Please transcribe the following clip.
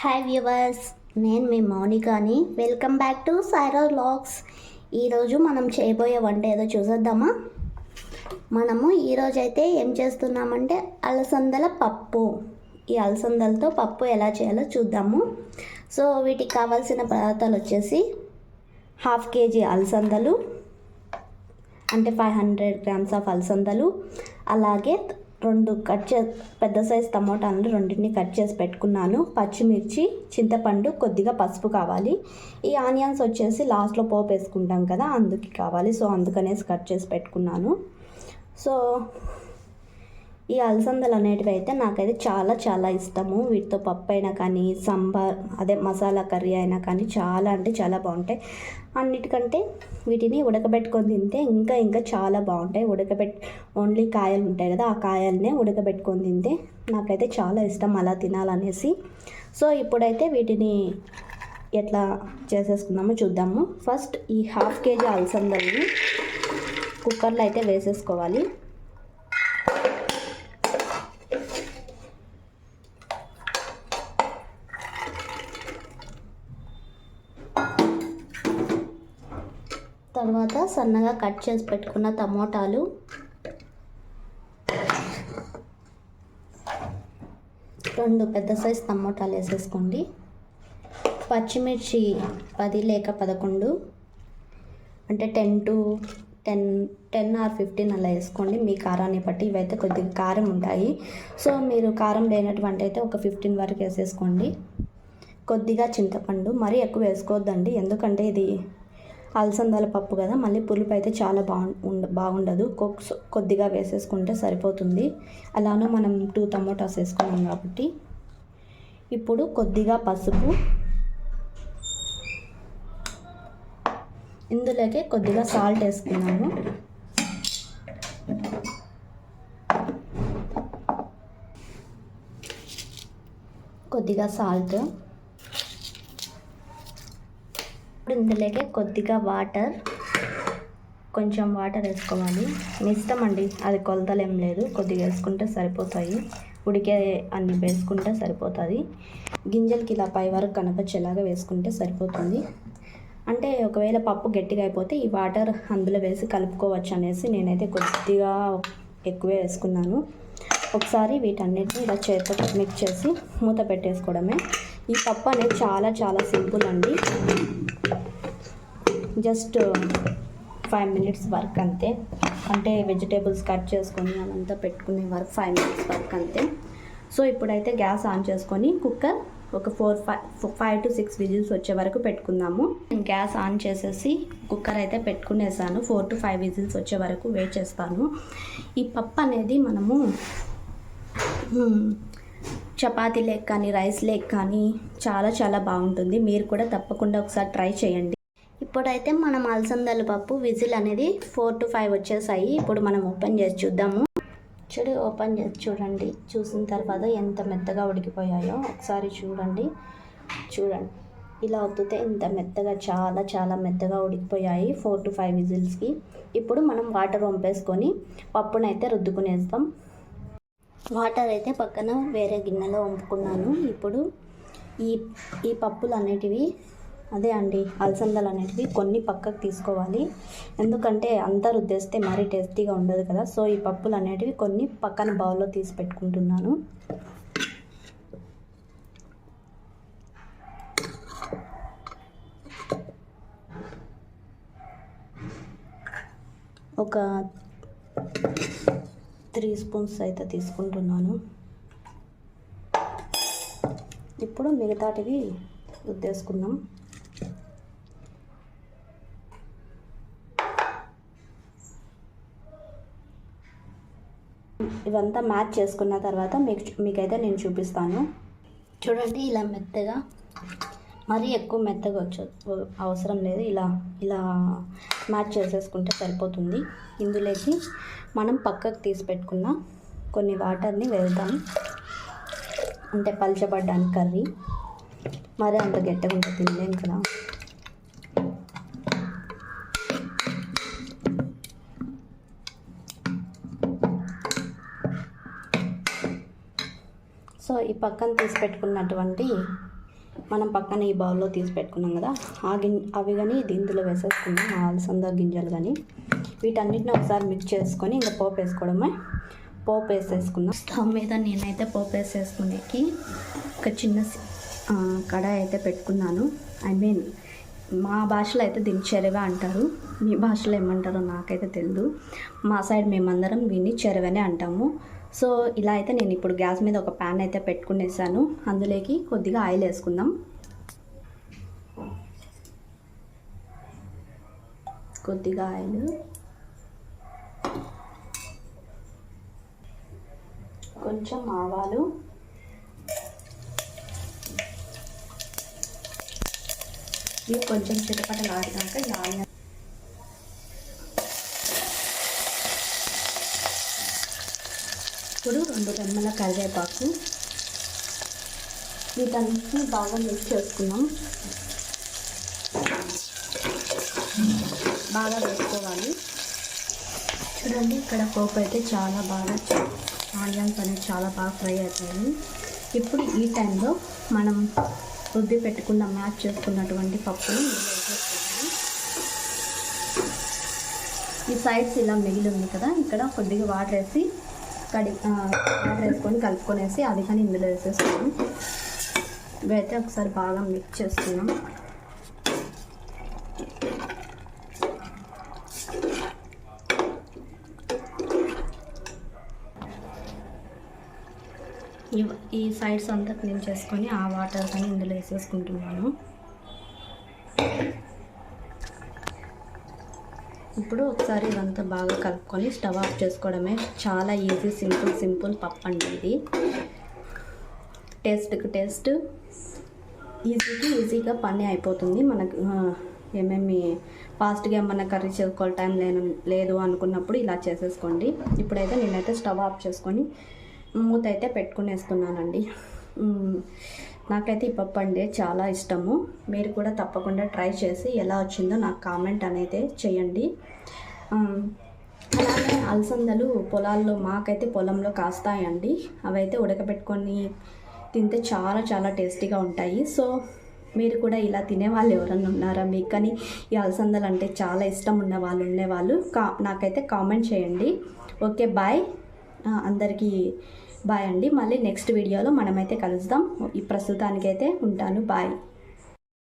Hi viewers నేను మీ మౌనికాని welcome back to Saira vlogs ఈరోజు మనం చేయబోయే వంట ఏదో చూసేద్దామా? మనము ఈరోజు అయితే ఏం చేస్తున్నామంటే అలసందల పప్పు. ఈ అలసందలతో పప్పు ఎలా చేయాలో చూద్దాము. సో వీటికి కావాల్సిన పదార్థాలు వచ్చేసి హాఫ్ కేజీ అలసందలు అంటే ఫైవ్ హండ్రెడ్ గ్రామ్స్ ఆఫ్ అలసందలు అలాగే రెండు కట్ చే పెద్ద సైజ్ టమోటాలను రెండింటిని కట్ చేసి పెట్టుకున్నాను. పచ్చిమిర్చి చింతపండు కొద్దిగా పసుపు కావాలి. ఈ ఆనియన్స్ వచ్చేసి లాస్ట్లో పోపు వేసుకుంటాం కదా అందుకు కావాలి. సో అందుకనేసి కట్ చేసి పెట్టుకున్నాను. సో ఈ అలసందలు అనేటివి అయితే నాకైతే చాలా చాలా ఇష్టము. వీటితో పప్పు అయినా కానీ సాంబార్ అదే మసాలా కర్రీ అయినా కానీ చాలా అంటే చాలా బాగుంటాయి. అన్నిటికంటే వీటిని ఉడకబెట్టుకొని తింటే ఇంకా ఇంకా చాలా బాగుంటాయి. ఉడకబెట్ ఓన్లీ కాయలు ఉంటాయి కదా ఆ కాయలనే ఉడకబెట్టుకొని తింటే నాకైతే చాలా ఇష్టం అలా తినాలనేసి. సో ఇప్పుడైతే వీటిని ఎట్లా చేసేసుకుందామో చూద్దాము. ఫస్ట్ ఈ హాఫ్ కేజీ అలసందల్ని కుక్కర్లో అయితే వేసేసుకోవాలి. తర్వాత సన్నగా కట్ చేసి పెట్టుకున్న టమోటాలు. రెండు పెద్ద సైజ్ టమోటాలు వేసేసుకోండి. పచ్చిమిర్చి పది లేక పదకొండు అంటే ten to ten ten or fifteen అలా వేసుకోండి. మీ కారాన్ని బట్టి ఇవైతే కొద్దిగా కారం ఉంటాయి. సో మీరు కారం లేనటువంటి అయితే ఒక ఫిఫ్టీన్ వరకు వేసేసుకోండి. కొద్దిగా చింతపండు మరీ ఎక్కువ వేసుకోవద్దండి. ఎందుకంటే ఇది అలసందాల పప్పు కదా మళ్ళీ పులుపు అయితే చాలా బాగుండ బాగుండదు. కొద్దిగా వేసేసుకుంటే సరిపోతుంది. అలానే మనం టూ టమోటాస్ వేసుకున్నాం కాబట్టి. ఇప్పుడు కొద్దిగా పసుపు. ఇందులోకి కొద్దిగా సాల్ట్ వేసుకున్నాము కొద్దిగా సాల్ట్ ఇప్పుడు ఇందులోకి కొద్దిగా వాటర్ కొంచెం వాటర్ వేసుకోవాలి. మీ ఇష్టం అండి అది కొలతలేం లేదు. కొద్దిగా వేసుకుంటే సరిపోతాయి. ఉడికే అన్ని వేసుకుంటే సరిపోతుంది. గింజలకి ఇలా పై వరకు కనపచ్చేలాగా వేసుకుంటే సరిపోతుంది. అంటే ఒకవేళ పప్పు గట్టిగా అయిపోతే ఈ వాటర్ అందులో వేసి కలుపుకోవచ్చు అనేసి నేనైతే కొద్దిగా ఎక్కువే వేసుకున్నాను. ఒకసారి వీటన్నిటిని ఇలా చేతితో మిక్స్ చేసి మూత పెట్టేసుకోవడమే. ఈ పప్పు అనేది చాలా చాలా సింపుల్ అండి. జస్ట్ ఫైవ్ మినిట్స్ వర్క్ అంతే. అంటే వెజిటేబుల్స్ కట్ చేసుకొని అదంతా పెట్టుకునే వర్క్ ఫైవ్ మినిట్స్ వర్క్ అంతే. సో ఇప్పుడైతే గ్యాస్ ఆన్ చేసుకొని కుక్కర్ ఒక four five five to six whistles వచ్చే వరకు పెట్టుకుందాము. గ్యాస్ ఆన్ చేసేసి కుక్కర్ అయితే పెట్టుకునేసాను. ఫోర్ టు ఫైవ్ విజిల్స్ వచ్చే వరకు వెయిట్ చేస్తాను. ఈ పప్పు అనేది మనము చపాతీ లేక్ కానీ రైస్ లేక్ కానీ చాలా చాలా బాగుంటుంది. మీరు కూడా తప్పకుండా ఒకసారి ట్రై చేయండి. ఇప్పుడైతే మనం అలసందల పప్పు విజిల్ అనేది ఫోర్ టు ఫైవ్ వచ్చేసాయి. ఇప్పుడు మనం ఓపెన్ చేసి చూద్దాము. చూడు ఓపెన్ చేసి చూడండి. చూసిన తర్వాత ఎంత మెత్తగా ఉడికిపోయాయో ఒకసారి చూడండి. చూడండి. ఇలా ఒత్తితే ఇంత మెత్తగా చాలా చాలా మెత్తగా ఉడికిపోయాయి ఫోర్ టు ఫైవ్ విజిల్స్కి. ఇప్పుడు మనం వాటర్ వంపేసుకొని పప్పునైతే రుద్దుకునేస్తాం. వాటర్ అయితే పక్కన వేరే గిన్నెలో వంపుకున్నాను. ఇప్పుడు ఈ ఈ పప్పులు అనేటివి అదే అండి అలసందలు అనేటివి కొన్ని పక్కకు తీసుకోవాలి. ఎందుకంటే అంతా రుద్దేస్తే మరీ టేస్టీగా ఉండదు కదా. సో ఈ పప్పులు అనేటివి కొన్ని పక్కన బౌల్లో తీసి పెట్టుకుంటున్నాను. ఒక త్రీ స్పూన్స్ అయితే తీసుకుంటున్నాను. ఇప్పుడు మిగతాటివి రుద్దేసుకుందాం. ఇవంతా మ్యాచ్ చేసుకున్న తర్వాత మీకు మీకైతే నేను చూపిస్తాను. చూడండి ఇలా మెత్తగా మరీ ఎక్కువ మెత్తగా వచ్చు అవసరం లేదు. ఇలా ఇలా మ్యాచ్ చేసేసుకుంటే సరిపోతుంది. ఇందులోకి మనం పక్కకు తీసి పెట్టుకున్న కొన్ని వాటర్ని వెళ్తాం. అంటే పలచబడ్డానికి కర్రీ. మరీ అంత గట్టిగా ఉంటే తినలేం కదా. సో ఈ పక్కన తీసి పెట్టుకున్నటువంటి మనం పక్కన ఈ బౌల్లో తీసి పెట్టుకున్నాం కదా ఆ గిం అవి కానీ ఇందులో వేసేసుకున్నాం అలసంద గింజలు కానీ వీటన్నిటిని ఒకసారి మిక్స్ చేసుకొని ఇంకా పోపు వేసుకోవడమే. పోపు వేసేసుకున్నాం స్టవ్ మీద నేనైతే పోపు వేసేసుకునేకి ఒక చిన్న కడాయి అయితే పెట్టుకున్నాను. ఐ మీన్ మా భాషలో అయితే దీన్ని చెరవ అంటారు. మీ భాషలో ఏమంటారో నాకైతే తెలియదు మా సైడ్ మేమందరం దీన్ని చెరవనే అంటాము. సో ఇలా అయితే నేను ఇప్పుడు గ్యాస్ మీద ఒక ప్యాన్ అయితే పెట్టుకునేసాను. అందులోకి కొద్దిగా ఆయిల్ వేసుకుందాం. కొద్దిగా ఆయిల్. కొంచెం ఆవాలు. ఇవి కొంచెం చిటపటలు ఆడినాక ఈ ఇప్పుడు రెండు రెమ్మల కరివేపాకు. వీటన్నిటిని బాగా మిక్స్ చేసుకున్నాం. బాగా వేసుకోవాలి. చూడండి ఇక్కడ పోపు అయితే చాలా బాగా ఆనియన్స్ అనేవి చాలా బాగా ఫ్రై అవుతాయి ఇప్పుడు ఈ టైంలో మనం రుద్ది పెట్టుకున్న మ్యాచ్ చేసుకున్నటువంటి పప్పును ఈ సైడ్స్ ఇలా మిగిలి ఉంది కదా ఇక్కడ కొద్దిగా వాటర్ వేసి కడి వాటర్ వేసుకొని కలుపుకొనేసి అది కానీ ఇందులో వేసేస్తున్నాం ఇవైతే ఒకసారి బాగా మిక్స్ చేస్తున్నాం ఈ సైడ్స్ అంతా క్లీన్ చేసుకొని ఆ వాటర్ కానీ ఇందులో వేసేసుకుంటున్నాను. ఇప్పుడు ఒకసారి ఇదంతా బాగా కలుపుకొని స్టవ్ ఆఫ్ చేసుకోవడమే. చాలా ఈజీ సింపుల్ సింపుల్ పప్పు అండి ఇది. టేస్ట్కి టేస్ట్ ఈజీకి ఈజీగా పని అయిపోతుంది. మనకు ఏమేమి ఫాస్ట్గా ఏమన్నా కర్రీ చేసుకోవాలి టైం లేను లేదు అనుకున్నప్పుడు ఇలా చేసేసుకోండి. ఇప్పుడైతే నేనైతే స్టవ్ ఆఫ్ చేసుకొని మూత అయితే పెట్టుకునేస్తున్నానండి నాకైతే ఈ పప్పు అంటే చాలా ఇష్టము. మీరు కూడా తప్పకుండా ట్రై చేసి ఎలా వచ్చిందో నాకు కామెంట్ అనేది చేయండి. అలానే అలసందలు పొలాల్లో మాకైతే పొలంలో కాస్తాయండి. అవైతే ఉడకబెట్టుకొని తింటే చాలా చాలా టేస్టీగా ఉంటాయి. సో మీరు కూడా ఇలా తినేవాళ్ళు ఎవరన్నా ఉన్నారా? మీకు కానీ ఈ అలసందలు అంటే చాలా ఇష్టం ఉన్న వాళ్ళు ఉండేవాళ్ళు కా నాకైతే కామెంట్ చేయండి. Okay bye. అందరికీ బాయ్ అండి. మళ్ళీ నెక్స్ట్ వీడియోలో మనమైతే కలుద్దాం. ఈ ప్రస్తుతానికైతే ఉంటాను. బాయ్